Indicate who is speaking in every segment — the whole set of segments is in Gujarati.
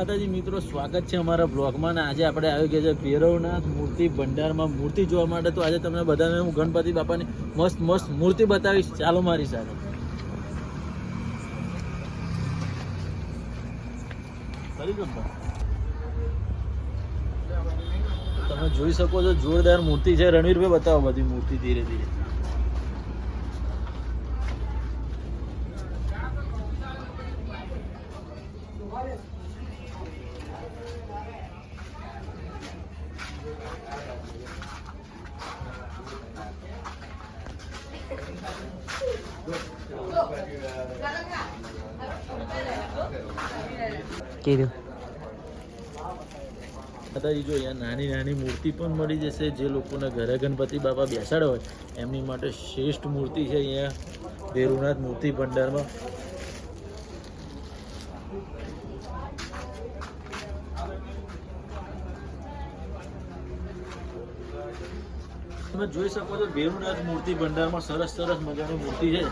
Speaker 1: માતાજી મિત્રો, સ્વાગત છે અમારા બ્લોગમાં ને આજે આપણે આવી ગયા છે ભૈરવનાથ મૂર્તિ ભંડારમાં. મૂર્તિ જોવા માટે તો આજે તમને બધાને હું ગણપતિ બાપાની મસ્ત મસ્ત મૂર્તિ બતાવીશ. ચાલો મારી સાથે. તમે જોઈ શકો છો, જોરદાર મૂર્તિ છે. રણવીરભાઈ, બતાવો બધી મૂર્તિ ધીરે ધીરે.
Speaker 2: કીધું
Speaker 1: માતાજી જો અહીંયા નાની નાની મૂર્તિ પણ મળી જશે, જે લોકોના ઘરે ગણપતિ બાપા બેસાડ્યા હોય, એમની માટે શ્રેષ્ઠ મૂર્તિ છે અહીંયા ભેરુનાથ મૂર્તિ ભંડારમાં. તમે જોઈ શકો છો ભેરુનાથ મૂર્તિ ભંડારમાં સરસ સરસ મજાની મૂર્તિ છે.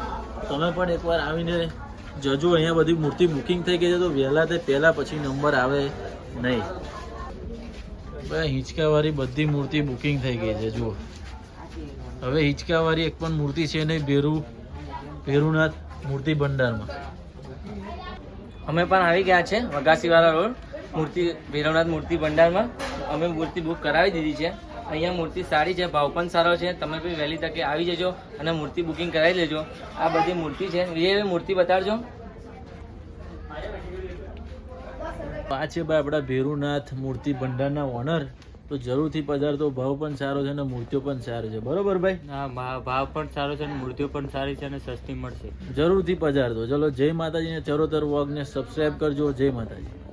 Speaker 1: તમે પણ એકવાર આવીને જજો, અહીંયા બધી મૂર્તિ બુકિંગ થઈ ગઈ છે, તો વહેલા તે પહેલાં પછી નંબર આવે નહીં. હિંચકાવાળી બધી મૂર્તિ બુકિંગ થઈ ગઈ છે, જુઓ. હવે હિંચકાવાળી એક પણ મૂર્તિ છે નહીં, ભેરુ, ભેરુનાથ મૂર્તિ ભંડારમાં.
Speaker 2: અમે પણ આવી ગયા છે વગાસીવાળા રોડ, મૂર્તિ ભેરવનાથ મૂર્તિ ભંડારમાં. અમે મૂર્તિ બુક કરાવી દીધી છે. અહીંયા મૂર્તિ સારી છે ભાવ પણ સારો છે. તમે બી વહેલી તકે આવી જજો અને મૂર્તિ બુકિંગ કરાવી લેજો. આ બધી મૂર્તિ છે. એ મૂર્તિ બતાડજો.
Speaker 1: આ છે ભાઈ આપણા ભેરુનાથ મૂર્તિ ભંડારના ઓનર. તો જરૂરથી પધારતો. ભાવ પણ સારો છે અને મૂર્તિઓ પણ સારી છે. બરોબર ભાઈ?
Speaker 2: હા ભાવ પણ સારો છે અને મૂર્તિઓ પણ સારી છે અને સસ્તી મળશે.
Speaker 1: જરૂરથી પધારતો ચલો જય માતાજીને ચરોતર વોગને સબસ્ક્રાઈબ કરજો. જય માતાજી.